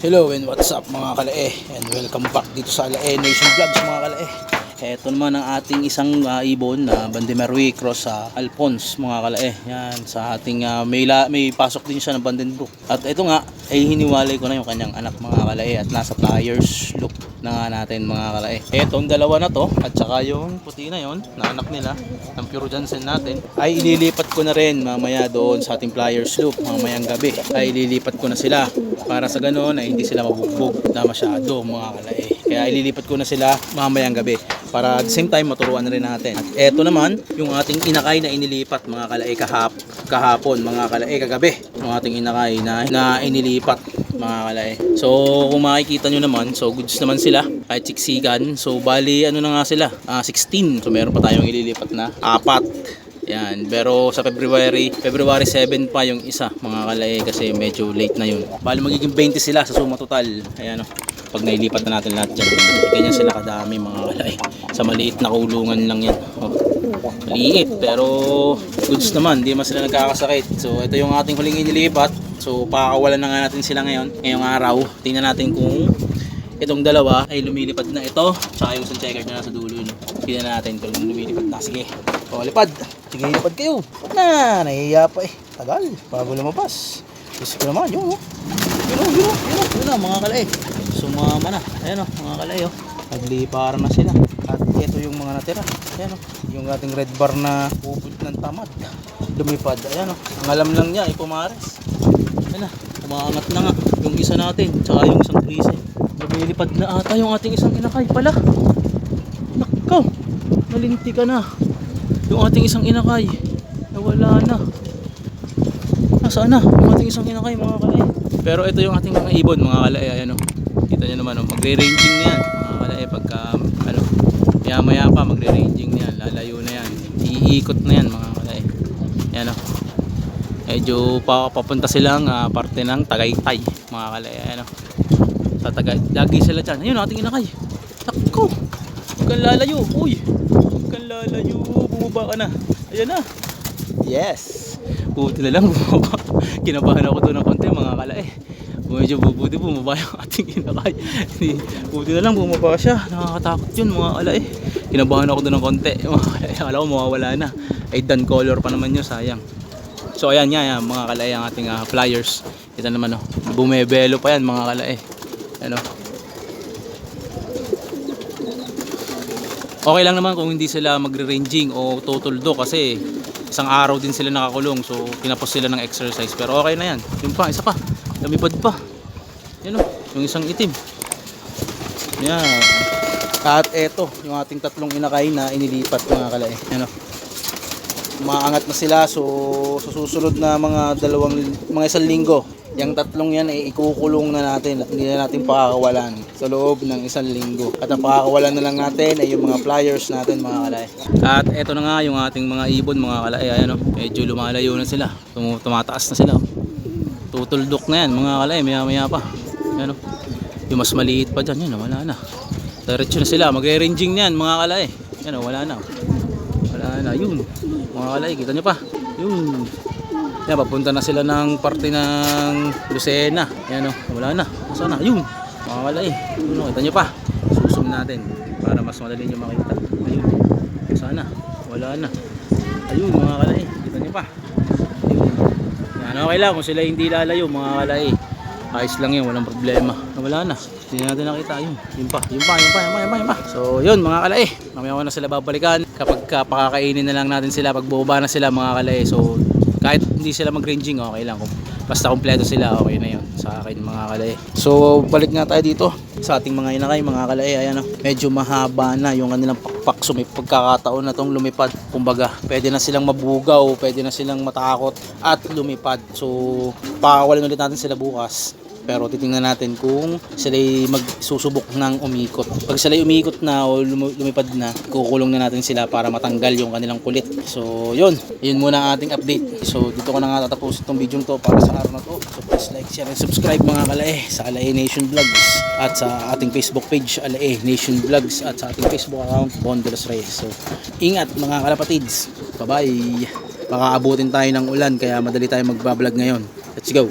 Hello and what's up mga kalae? And welcome back dito sa Alae Nation Vlogs mga kalae. Ito naman ang ating isang ah, ibon na Bandimerwi cross sa Alphonse mga kalae. Yan sa ating ah, may, la, may pasok din siya ng Bandenbrook. At ito nga ay hiniwalay ko na yung kanyang anak mga kalae at nasa pliers look na nga natin mga kalae Etong dalawa na to at saka yung puti na yon na anak nila ng Pure Johnson natin ay ililipat ko na rin mamaya doon sa ating pliers loop mamayang gabi. Ay ililipat ko na sila para sa ganoon ay hindi sila mabugbog na masyado mga kalae kaya ililipat ko na sila mamayang gabi para at the same time maturuan na rin natin. At eto naman yung ating inakay na inilipat mga kalae kahap, kahapon mga kalae kagabi. Yung ating inakay na, na inilipat mga kalae so kung makikita nyo naman so goods naman sila kahit siksikan so bali ano na nga sila Ah, 16 so meron pa tayong ililipat na apat yan, pero sa February, February 7 pa yung isa, mga kalay, kasi medyo late na yun. Bali magiging 20 sila sa suma total. Ayan o, pag nailipat na natin lahat dyan. Ganyan sila kadami mga kalay. Sa maliit na kulungan lang yan. Oh, maliit, pero goods naman, di man sila nagkakasakit. So ito yung ating huling inilipat. So pakakawalan na nga natin sila ngayon, ngayong araw. Tingnan natin kung itong dalawa ay lumilipad na ito. Tsaka yung isang checker na nasa dulo no? tingnan natin kung lumilipad na. Sige. O lipad. Sige lipad kayo. Na. Nahihiya pa eh. Tagal. Bago lumabas. Gusto ko naman yun oh. yun oh yun oh. Yun oh. Yun oh mga kalay. Sumama na. Ayan oh mga kalay oh. Nagliparan na sila. At ito yung mga natira. Ayan oh. Yung ating red bar na puput ng tamad. Lumipad. Ayan oh. Ang alam lang niya ay pumares ayan na umaangat na nga yung isa natin tsaka yung isang trise lumilipad na ata yung ating isang inakay pala. Nakaw nalinti ka na. Yung ating isang inakay nawala na. Nasaan na yung ating isang inakay mga kalay? Pero ito yung ating mga ibon mga kalay ayan o kita nyo naman o magre-ranging na yan mga kalay. Pagka ano maya maya pa magre-ranging na yan lalayo na yan iikot na yan mga kalay. Ayan o medyo pa, papunta silang ah, parte ng Tagaytay mga kalay ayan o sa Tagay lagi sila dyan. Ayun ating inakay. Takko huwag kang lalayo. Uy huwag kang lalayo. Bumaba ka na. Ayan na. Yes. Buti na lang bumaba. Kinabahan ako doon ng konti mga kalay. Medyo bubuti bumaba yung ating inakay. Buti na lang bumaba siya. Nakakatakot yun mga kalay. Kinabahan ako doon ng konti mga kalay. Akala ko mawawala na. Ay dan color pa naman yun sayang So ayan nga yan, mga kalay ang ating ah, flyers. Kita naman oh, bumebelo pa yan mga kalay. Ano? Okay lang naman kung hindi sila magre-ranging o tutuldo kasi isang araw din sila nakakulong so kinapos sila ng exercise pero okay na yan. Yung pa, isa pa. Lumipad pa. Yan oh, yung isang itim. Yan. At eto, yung ating tatlong inakay na inilipat mga kalay. Yan oh maangat na sila. So sa susunod na mga dalawang mga isang linggo yung tatlong yan ay ikukulong na natin. At hindi na natin pakakawalan sa loob ng isang linggo. At ang pakakawalan na lang natin ay yung mga flyers natin mga kalay. At eto na nga yung ating mga ibon mga kalay. Ayan o medyo lumalayo na sila. Tum tumataas na sila oh. tutuldok na yan mga kalay. Maya maya pa. Ayan o yung mas maliit pa dyan yun wala na. Diretso na sila. Magre-ranging na yan mga kalay. Yan o wala na. Wala na. Yun mga kalay kita nyo pa. Yun yan papunta na sila ng parte ng Lucena. Yan o wala na. Nasaan na? Yun mga kalay. Yun o kita nyo pa. Susum natin para mas madali nyo makita. Ayun sana wala na. Ayun mga kalay kita nyo pa. Yan okay lang kung sila hindi lalayo mga kalay. Ayos lang yun walang problema. Wala na. Hindi natin nakita. Yun yun pa yun pa yun pa yun pa yun pa, so yun mga kalay. Mamaya na sila babalikan kapag ka pakakainin na lang natin sila pag bumaba na sila mga kalay. So kahit hindi sila mag-ranging okay lang. Basta kompleto sila okay na yun sa akin mga kalay. So balik nga tayo dito sa ating mga inakay mga kalay. Ayan o medyo mahaba na yung kanilang pakpak. So may pagkakataon na tong lumipad. Kumbaga pwede na silang mabugaw pwede na silang matakot at lumipad. So pakakawalan ulit natin sila bukas pero titingnan natin kung sila magsusubok ng umikot. Pag sila umikot na o lum- lumipad na, kukulong na natin sila para matanggal yung kanilang kulit. So, yun. Yun muna ang ating update. So, dito ko na nga tatapos itong video to para sa araw na to. So, please like, share, and subscribe mga kalae sa Alae Nation Vlogs at sa ating Facebook page Alae Nation Vlogs at sa ating Facebook account Bondelos Reyes. So, ingat mga kalapatids. Bye-bye. Baka abutin tayo ng ulan kaya madali tayo magbablog ngayon. Let's go.